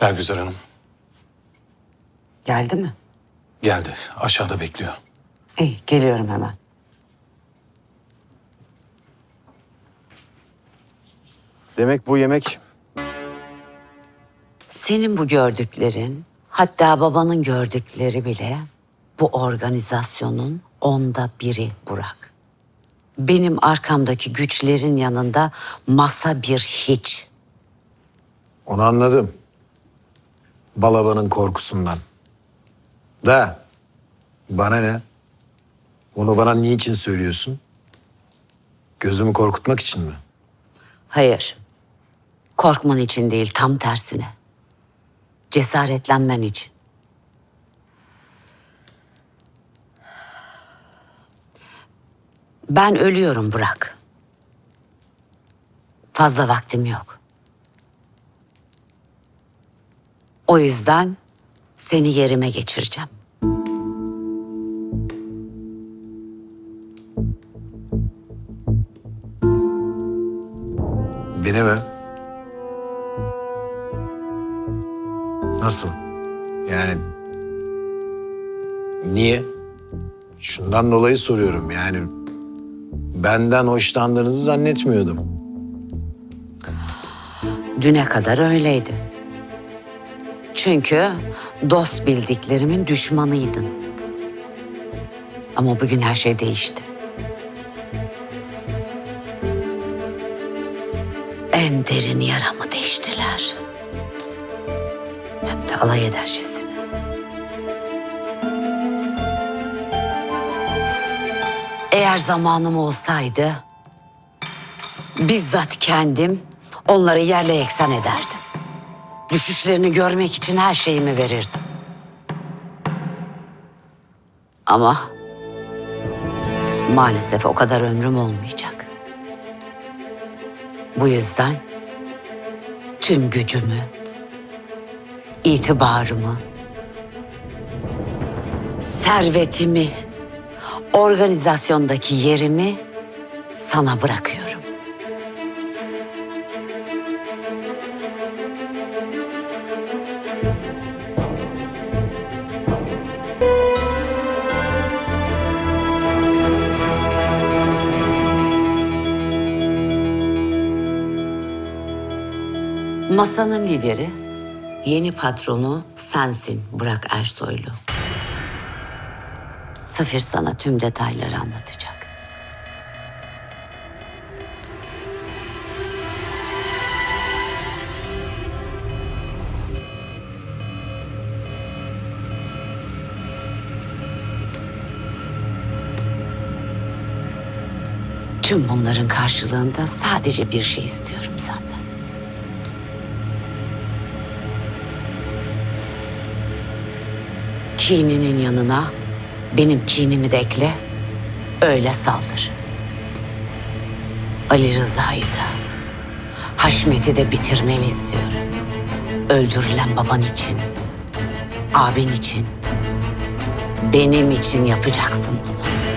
Bergüzar Hanım Geldi mi? geldi. Aşağıda bekliyor. İyi, geliyorum hemen. Demek bu yemek Senin bu gördüklerin, hatta babanın gördükleri bile bu organizasyonun onda biri Burak. Benim arkamdaki güçlerin yanında masa bir hiç. Onu anladım. Balabanın korkusundan. Da bana ne? Bunu bana niçin söylüyorsun? Gözümü korkutmak için mi? Hayır. Korkman için değil, tam tersine. Cesaretlenmen için. Ben ölüyorum Burak. Fazla vaktim yok. O yüzden seni yerime geçireceğim. Beni mi? Nasıl? Yani niye? Şundan dolayı soruyorum yani. Benden hoşlandığınızı zannetmiyordum. Düne kadar öyleydi. Çünkü dost bildiklerimin düşmanıydın. Ama bugün her şey değişti. En derin yaramı deştiler. Hem de alay edercesine. Eğer zamanım olsaydı bizzat kendim onları yerle yeksan ederdim. Düşüşlerini görmek için her şeyimi verirdim. Ama maalesef o kadar ömrüm olmayacak. Bu yüzden tüm gücümü, itibarımı, servetimi, organizasyondaki yerimi sana bırakıyorum. Masanın lideri, yeni patronu sensin Burak Ersoylu. Safir sana tüm detayları anlatacak. Tüm bunların karşılığında sadece bir şey istiyorum senden. Kininin yanına benim kinimi de ekle, öyle saldır. Ali Rıza'yı da, Haşmet'i de bitirmeni istiyorum. Öldürülen baban için, abin için, benim için yapacaksın bunu.